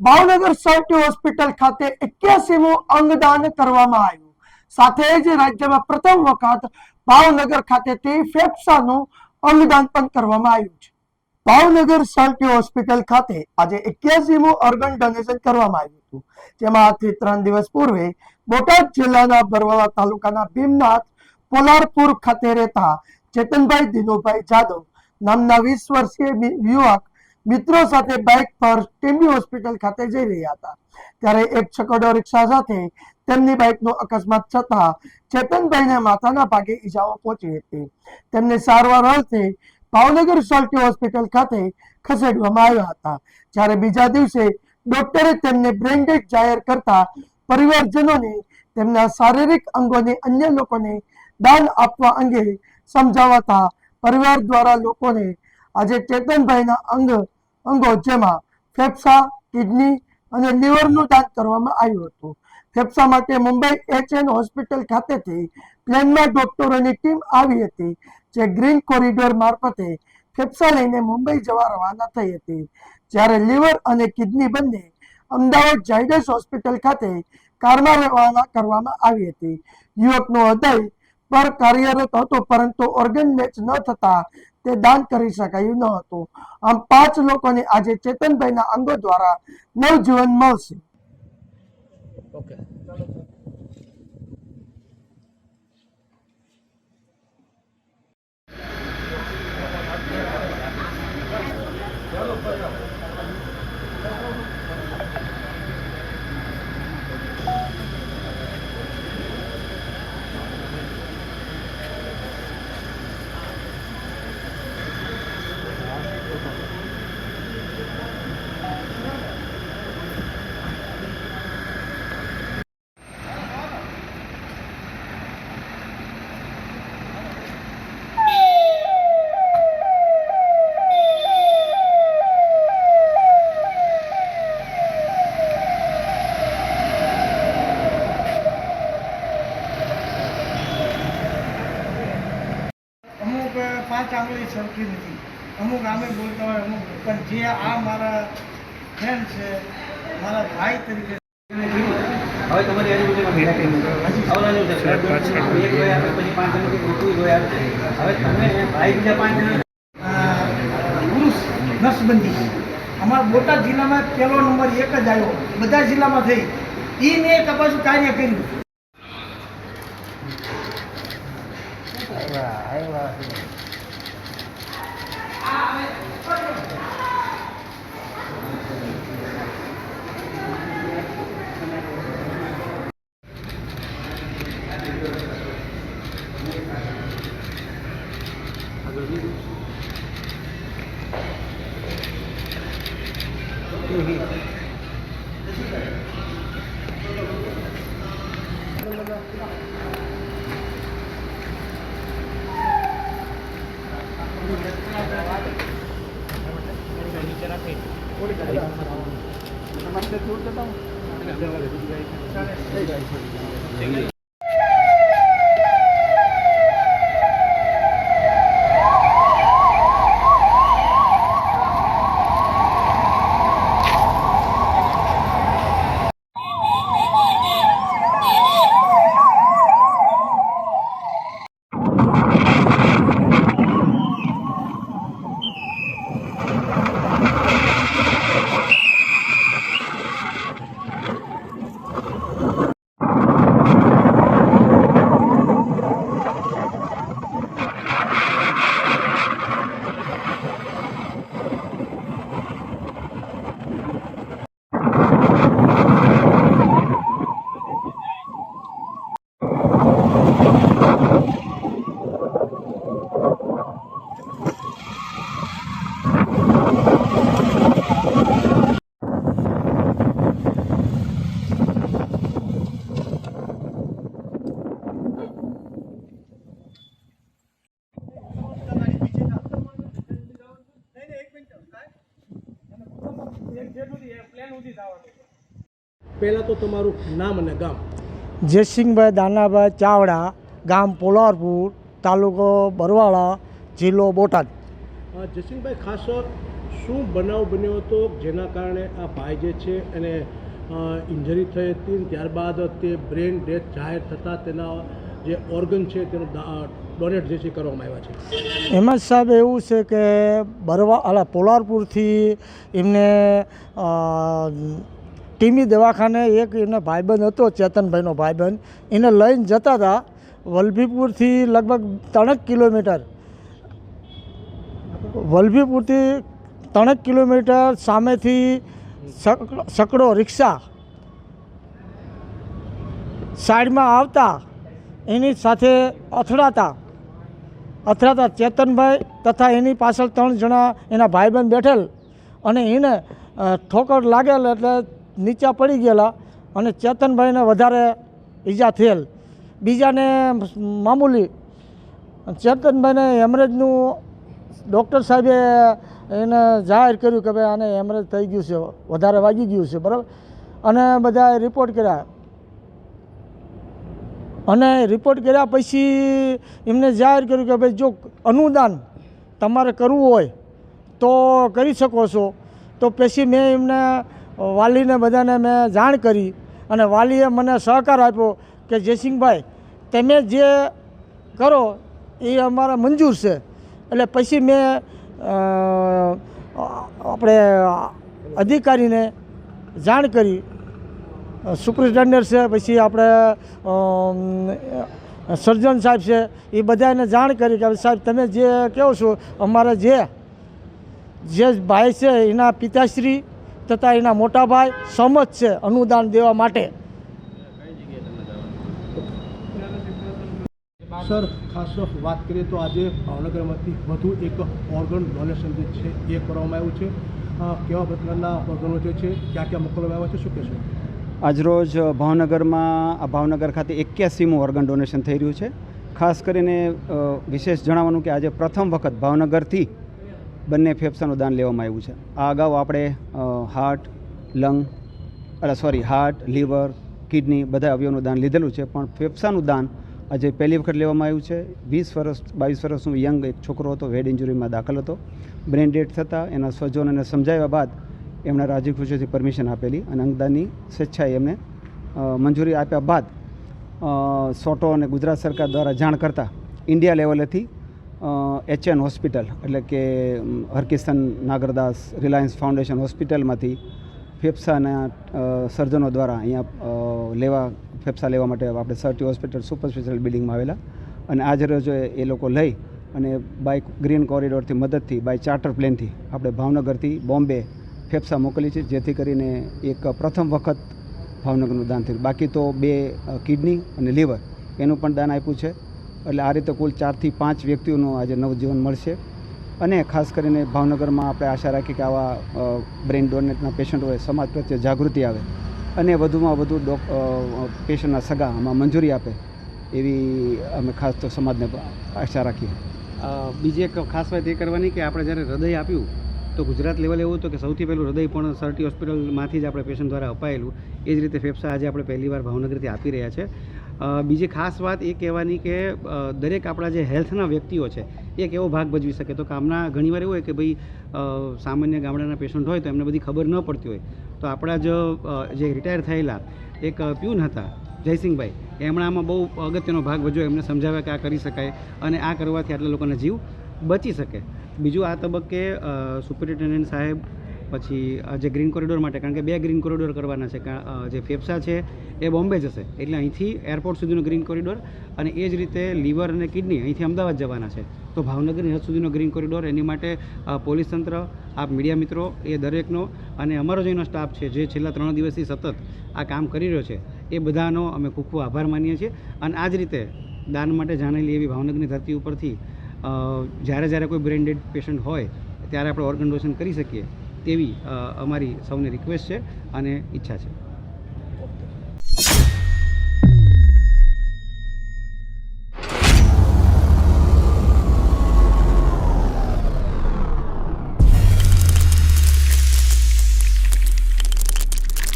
ભાવનગર સર્ટી hospital ખાતે એક્યાસીમું અંગદાન કરવામાં આવ્યું. સાથે જ રાજ્યમાં પ્રથમ વખત ભાવનગર ખાતેથી ફેફસાનું અંગદાન પણ કરવામાં આવ્યું છે. ભાવનગર સર્ટી હોસ્પિટલ ખાતે આજે એક્યાસીમું ઓર્ગન ડોનેશન કરવામાં આવ્યું હતું. જેમાં આજથી ત્રણ દિવસ પૂર્વે બોટાદ જિલ્લાના બરવાળા તાલુકાના ભીમનાથ, પોલારપુર ખાતે રહેતા ચેતનભાઈ દિનુભાઈ જાદવ નામના વીસ વર્ષીય યુવક મિત્રો સાથે બાઇક પર ટીમ્બી હોસ્પિટલ ખાતે જઈ રહ્યા હતા. ત્યારે એક છકડો રિક્ષા સાથે તેમની બાઇકનો અકસ્માત થતા ચેતનભાઈને માથાના ભાગે ઈજાઓ પહોંચી હતી. તેમને સારવાર અર્થે ભાવનગર સોલ્ટી હોસ્પિટલ ખાતે ખસેડવામાં આવ્યા હતા. જ્યારે બીજા દિવસે ડોક્ટરે તેમને બ્રેન્ડેડ જાહેર કરતા પરિવારજનોને તેમના શારીરિક અંગોને અન્ય લોકોને દાન આપવા અંગે સમજાવતા પરિવાર દ્વારા લોકોને આજે ચેતનભાઈના અંગ અંગો જેમાં ફેફસા, કિડની અને લીવરનું દાન કરવામાં આવ્યું હતું. ફેફસા માટે મુંબઈ એચએન હોસ્પિટલ ખાતેથી પ્લેનમાં ડોક્ટરોની ટીમ આવી હતી, જે ગ્રીન કોરિડોર મારફતે ફેફસા લઈને મુંબઈ જવા રવાના થઈ હતી. જ્યારે લીવર અને કિડની બંને અમદાવાદ ઝાયડસ હોસ્પિટલ ખાતે કારમાં રવાના કરવામાં આવી હતી. યુવકનું હૃદય પર કાર્યરત હતો, પરંતુ ઓર્ગન મેચ ન થતા તે દાન કરી શકાયું ન હતું. આમ પાંચ લોકોને આજે ચેતનભાઈના અંગો દ્વારા નવજીવન મળશે. ઓકે અમુક પાંચ આંગળી સરખી નથી અમુક આમે બોલતા હોય અમુક પણ જે આ મારા ફ્રેન્ડ છે મારા ભાઈ તરીકે હવે તમારી પુરુષ નસબંધી. અમારા બોટાદ જિલ્લામાં પહેલો નંબર એક જ આવ્યો. બધા જિલ્લામાં થઈ. ઈ મેં એક પાછું કાર્ય Amen. ada કર્યું પહેલાં તો તમારું નામ અને ગામ. જયસિંહભાઈ દાનાભાઈ ચાવડા ગામ પોલારપુર તાલુકો બરવાળા જિલ્લો બોટાદ. જયસિંહભાઈ ખાસ શું બનાવ બન્યો હતો જેના કારણે આ ભાઈ જે છે એને ઇન્જરી થઈ હતી ત્યારબાદ તે બ્રેન ડેથ જાહેર થતાં તેના જે ઓર્ગન છે તેનું ડોનેટ જે છે કરવામાં આવ્યા છે. એમાં સાહેબ એવું છે કે બરવા અલા, પોલારપુરથી એમને ટીમી દવાખાને એક એમનો ભાઈબંધ હતો, ચેતનભાઈનો ભાઈબંધ. એને લઈને જતા હતા વલભીપુરથી લગભગ ત્રણેક કિલોમીટર. વલભીપુરથી ત્રણેક કિલોમીટર સામેથી સક- સકડો રિક્ષા સાઈડમાં આવતા એની સાથે અથડાતા. અથડાતા ચેતનભાઈ તથા એની પાછળ ત્રણ જણા એના ભાઈબંધ બેઠેલ અને એને ઠોકર લાગેલ એટલે નીચા પડી ગયેલા અને ચેતનભાઈને વધારે ઈજા થયેલ. બીજાને મામૂલી, ચેતનભાઈને હેમરેજનું ડૉક્ટર સાહેબે એને જાહેર કર્યું કે ભાઈ આને હેમરેજ થઈ ગયું છે, વધારે વાગી ગયું છે, બરાબર? અને બધાએ રિપોર્ટ કર્યા. અને રિપોર્ટ કર્યા પછી એમને જાહેર કર્યું કે ભાઈ જો અનુદાન તમારે કરવું હોય તો કરી શકો છો. તો પછી મેં એમને વાલીને બધાને મેં જાણ કરી અને વાલીએ મને સહકાર આપ્યો કે જયસિંહભાઈ, તમે જે કરો એ અમારા મંજૂર છે. એટલે પછી મેં આપણે અધિકારીને જાણ કરી સુપ્રિન્ટેન્ડન્ટ છે, પછી આપણે સર્જન સાહેબ છે, એ બધાને જાણ કરી કે સાહેબ તમે જે કહો છો, અમારા જે જે ભાઈ છે, એના પિતાશ્રી તથા એના મોટા ભાઈ સહમત છે અનુદાન દેવા માટે. સર, ખાસ વાત કરીએ તો આજે ભાવનગરમાંથી વધુ એક ઓર્ગન ડોનેશન જે છે, એ કરવામાં આવ્યું છે. કેવા પ્રકારના ઓર્ગનો જે છે ક્યાં ક્યાં મોકલવામાં આવ્યા છે, શું કહેશો? આજરોજ ભાવનગરમાં, આ ભાવનગર ખાતે એક્યાસીમું ઓર્ગન ડોનેશન થઈ રહ્યું છે. ખાસ કરીને વિશેષ જણાવવાનું કે આજે પ્રથમ વખત ભાવનગરથી બંને ફેફસાનું દાન લેવામાં આવ્યું છે. આ અગાઉ આપણે હાર્ટ લંગ અરે સોરી હાર્ટ લીવર કિડની બધા અવયવનું દાન લીધેલું છે, પણ ફેફસાનું દાન આજે પહેલી વખત લેવામાં આવ્યું છે. વીસ વર્ષ, બાવીસ વર્ષનું યંગ એક છોકરો હતો હેડ ઇન્જુરીમાં દાખલ હતો. બ્રેન ડેડ થતાં એના સ્વજનોને સમજાવ્યા બાદ એમણે રાજી ખુશીથી પરમિશન આપેલી અને અંગદાનની સ્વેચ્છાએ એમને મંજૂરી આપ્યા બાદ સોટો અને ગુજરાત સરકાર દ્વારા જાણ કરતાં ઇન્ડિયા લેવલેથી એચએન હોસ્પિટલ એટલે કે હરકિશન નાગરદાસ રિલાયન્સ ફાઉન્ડેશન હોસ્પિટલમાંથી ફેફસાના સર્જનો દ્વારા અહીંયા લેવા, ફેફસા લેવા માટે આપણે સરટી હોસ્પિટલ, સુપર સ્પેશિયલ બિલ્ડિંગમાં આવેલા. અને આજ રોજ એ લોકો લઈ અને બાય ગ્રીન કોરિડોરથી મદદથી, બાય ચાર્ટર પ્લેનથી આપણે ભાવનગરથી બોમ્બે ફેફસા મોકલી છે, જેથી કરીને એક પ્રથમ વખત ભાવનગરનું દાન થયું. બાકી તો બે કિડની અને લીવર. એનું પણ દાન આપ્યું છે. એટલે આ રીતે કુલ ચારથી પાંચ વ્યક્તિઓનું આજે નવજીવન મળશે. અને ખાસ કરીને ભાવનગરમાં આપણે આશા રાખીએ કે આવા બ્રેઇન ડોનેટના પેશન્ટ હોય સમાજ પ્રત્યે જાગૃતિ આવે. અને વધુમાં વધુ ડોક પેશન્ટના સગા આમાં મંજૂરી આપે, એવી અમે ખાસ તો સમાજને આશા રાખીએ. બીજી એક ખાસ વાત એ કરવાની કે આપણે જ્યારે હૃદય આપ્યું તો ગુજરાત લેવલે એવું હતું કે સૌથી પહેલું હૃદય પણ સરટી હોસ્પિટલમાંથી જ આપણે પેશન્ટ દ્વારા અપાયેલું. એ જ રીતે ફેફસા આજે આપણે પહેલી વાર ભાવનગરથી આપી રહ્યા છે. બીજી ખાસ વાત એ કહેવાની કે દરેક આપણા જે હેલ્થના વ્યક્તિઓ છે, એ કેવો ભાગ ભજવી શકે? તો કામના ઘણીવાર એવું હોય કે ભાઈ સામાન્ય ગામડાના પેશન્ટ હોય તો એમને બધી ખબર ન પડતી હોય. તો આપણા જ જે રિટાયર થયેલા એક પ્યુન હતા, જયસિંહભાઈ એમણે આમાં બહુ અગત્યનો ભાગ ભજવ્યો એમને સમજાવ્યા કે આ કરી શકાય અને આ કરવાથી આટલા લોકોના જીવ બચી શકે. બીજું આ તબક્કે સુપરિન્ટેન્ડન્ટ સાહેબ પછી જે ગ્રીન કોરિડોર માટે, કારણ કે બે ગ્રીન કોરિડોર કરવાના છે જે ફેફસા છે, એ બોમ્બે જશે. એટલે અહીંથી એરપોર્ટ સુધીનો ગ્રીન કોરિડોર અને એ જ રીતે લીવર અને કિડની અહીંથી અમદાવાદ જવાના છે. તો ભાવનગરની હદ સુધીનો ગ્રીન કોરિડોર એની માટે પોલીસ તંત્ર, આપ મીડિયા મિત્રો, એ દરેકનો અને અમારો જે સ્ટાફ છે, જે છેલ્લા ત્રણ દિવસથી સતત આ કામ કરી રહ્યો છે, એ બધાનો અમે ખૂબ ખૂબ આભાર માનીએ છીએ. અને આ જ રીતે દાન માટે જાણેલી એવી ભાવનગરની ધરતી ઉપરથી જ્યારે જ્યારે કોઈ બ્રેન ડેડ પેશન્ટ હોય, ત્યારે આપણે ઓર્ગન ડોનેશન કરી શકીએ તેવી અમારી સૌને રિક્વેસ્ટ છે અને ઈચ્છા છે.